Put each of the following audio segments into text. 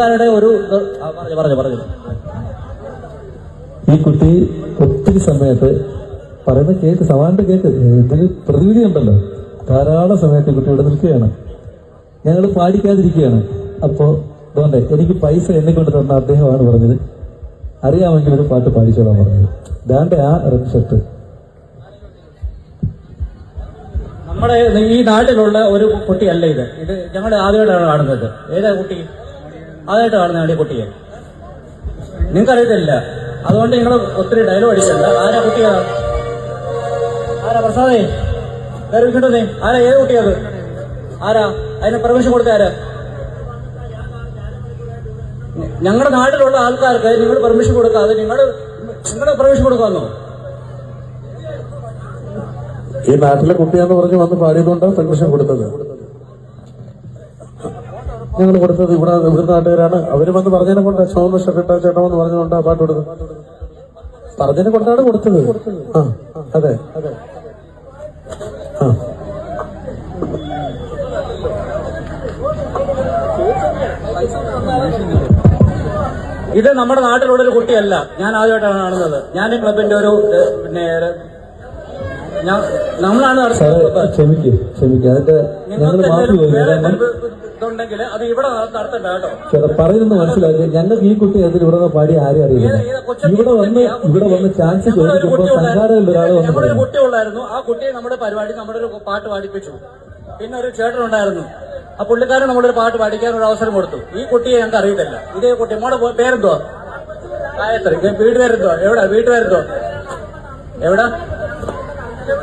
രുടെ ഒരു പറഞ്ഞു പറഞ്ഞു പറഞ്ഞു. ഈ കുട്ടി ഒത്തിരി സമയത്ത് പറയുന്ന കേക്ക് സമാനത്തെ കേക്ക് ഇതിന് പ്രതിവിധി ഉണ്ടല്ലോ ധാരാളം സമയത്ത് കുട്ടി ഇവിടെ നിൽക്കുകയാണ്. ഞങ്ങൾ പാടിക്കാതിരിക്കുകയാണ്. അപ്പോ അതുകൊണ്ട് എനിക്ക് പൈസ എന്നെ കൊണ്ട് തന്ന അദ്ദേഹമാണ് പറഞ്ഞത്. അറിയാമെങ്കിൽ ഒരു പാട്ട് പാടിച്ചോളാൻ പറഞ്ഞത്. ദാണ്ടെ ആ റെഡ് ഷർട്ട്. നമ്മുടെ ഈ നാട്ടിലുള്ള ഒരു കുട്ടിയല്ല ഇത്. ഇത് ഞങ്ങൾ ആദ്യമായിട്ടാണ് കാണുന്നത്. ഏതാ കുട്ടി? ആദ്യമായിട്ട് കാണുന്നതാണ് ഈ കുട്ടിയെ നിങ്ങൾക്കറിയത്തില്ല. അതുകൊണ്ട് നിങ്ങൾ ഒത്തിരി ഡയലോഗ് അടിക്കണ്ട ആരാ കുട്ടിയാ ആരാ പ്രസാദേ? വേറെ കിട്ടുന്നേ ആരാ ഏത് കുട്ടിയത്? ആരാ? അതിന് പെർമിഷൻ കൊടുത്ത ആരാ? ഞങ്ങളുടെ നാട്ടിലുള്ള ആൾക്കാർക്ക് നിങ്ങൾ പെർമിഷൻ കൊടുക്കാതെ നിങ്ങൾ നിങ്ങളുടെ പെർമിഷൻ കൊടുക്കാമെന്നോ ഈ നാട്ടിലെ കുട്ടിയാന്ന് പറഞ്ഞ് വന്ന് പാടിയതുകൊണ്ടാണ് പെർമിഷൻ കൊടുത്തത്. ഞങ്ങൾ കൊടുത്തത് ഇവിടെ ഇവിടുത്തെ നാട്ടുകാരാണ്. അവർ വന്ന് പറഞ്ഞതിനെ കൊണ്ട് ചുവന്ന ചേട്ടാ എന്ന് പറഞ്ഞുകൊണ്ട് ആ പാട്ട് കൊടുത്തത് പറഞ്ഞതിനെ കൊണ്ടാണ് കൊടുത്തത്. ആ അതെ. ഇത് നമ്മുടെ നാട്ടിലുള്ള ഒരു കുട്ടിയല്ല. ഞാൻ ആദ്യമായിട്ടാണ് കാണുന്നത്. ഞാൻ ക്ലബിന്റെ ഒരു പിന്നെ നമ്മളാണ് ക്ഷമിക്ക് ക്ഷമിക്ക്. അതിന്റെ ഞങ്ങൾ ഇതുണ്ടെങ്കിൽ അത് ഇവിടെ നടത്തണ്ട കേട്ടോ. ചേട്ടാ പറയുന്നത് മനസ്സിലാക്കി. ഞങ്ങൾക്ക് ഈ കുട്ടി അതിൽ ഇവിടെ പാടി ആരും അറിയില്ല. ഇവിടെ വന്ന് ഇവിടെ വന്ന് ചാൻസ് ചോദിക്കുമ്പോൾ സംഘാടകരിൽ ഒരാൾ വന്ന് കുട്ടി ഉള്ളായിരുന്നു. ആ കുട്ടിയെ നമ്മുടെ പരിപാടി നമ്മുടെ ഒരു പാട്ട് പാടിപ്പിച്ചു. പിന്നെ ഒരു ചേട്ടൻ ഉണ്ടായിരുന്നു. ആ പുള്ളിക്കാരൻ നമ്മളൊരു പാട്ട് പാടിക്കാൻ ഒരു അവസരം കൊടുത്തു. ഈ കുട്ടിയെ ഞങ്ങൾക്ക് അറിയത്തില്ല. ഇതേ കുട്ടി നമ്മുടെ പേരെന്തോ ഗായത്രി. വീട്ടുപേരെന്തോ എവിടെ? വീട്ടുപേരെന്തോ എവിടെ?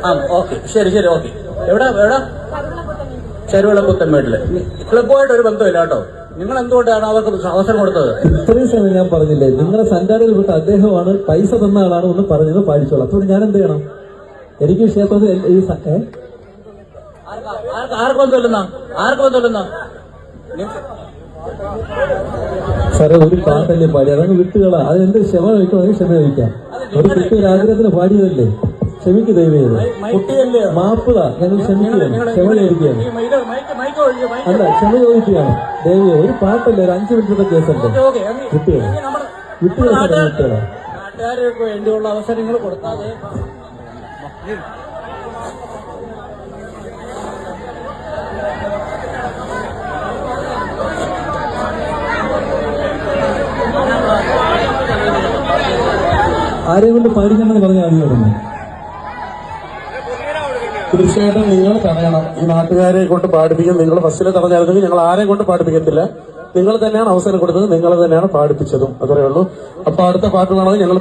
ആ ഓക്കെ. ശരി ശരി ഓക്കെ. എവിടെ എവിടെ? പുത്തൻ വീട്ടിൽ ക്ലബുമായിട്ട് ഒരു ബന്ധമില്ല കേട്ടോ. നിങ്ങൾ എന്തുകൊണ്ടാണ് അവർക്ക് അവസരം കൊടുത്തത്? ഇത്രയും സമയം ഞാൻ പറഞ്ഞില്ലേ നിങ്ങളെ സഞ്ചാരിയിൽ വിട്ട അദ്ദേഹമാണ് പൈസ തന്ന ആളാണ് ഒന്ന് പറഞ്ഞത് പാടിച്ചോളാം അപ്പോൾ ഞാൻ എന്ത് ചെയ്യണം? എനിക്ക് ക്ഷേത്രത്തിൽ ഈ ആർക്ക് ആർക്ക് ആർക്ക് ബന്ധമില്ലെന്നാ? ആർക്ക് ബന്ധമില്ലെന്നാ? സാറേ ഒരു പാട്ടല്ലേ പാടി അതങ്ങ് വിട്ടുകളാ. അതിനെന്ത് ക്ഷമ വയ്ക്കണമെങ്കിൽ ക്ഷമ വയ്ക്കാം ഒരു കുട്ടി ഒരു ആഗ്രഹത്തിന് പാടിയതല്ലേ? ക്ഷമിക്ക് ദൈവം കുട്ടിയല്ലേ മാപ്പുക ഞങ്ങൾ ക്ഷമിക്കുകയാണ്. ക്ഷമ ചോദിക്കുകയാണ്. അല്ല ക്ഷമ ചോദിക്കുകയാണ്. ദൈവം ഒരു പാട്ടല്ലേ ഒരു അഞ്ചു മിനിറ്റത്തെ കേസല്ലേ? കുട്ടികൾ കുട്ടികളെ. കുട്ടികളെ നാട്ടുകാർക്ക് വേണ്ടിയുള്ള അവസരങ്ങൾ കൊടുക്കാതെ ആരെയും കൊണ്ട് പാടിക്കണമെന്ന് പറഞ്ഞാൽ ആദ്യമായിരുന്നു തീർച്ചയായിട്ടും നിങ്ങൾ തടയണം. ഈ നാട്ടുകാരെ കൊണ്ട് പാടിപ്പിക്കും നിങ്ങൾ ബസ്സിൽ തടഞ്ഞായിരുന്നെങ്കിൽ ഞങ്ങൾ ആരെയും കൊണ്ട് പാടിപ്പിക്കത്തില്ല. നിങ്ങൾ തന്നെയാണ് അവസരം കൊടുത്തത് നിങ്ങൾ തന്നെയാണ് പാടിപ്പിച്ചതും. അത്രയേ ഉള്ളൂ. അപ്പൊ അടുത്ത പാട്ട് വേണമെങ്കിൽ ഞങ്ങൾ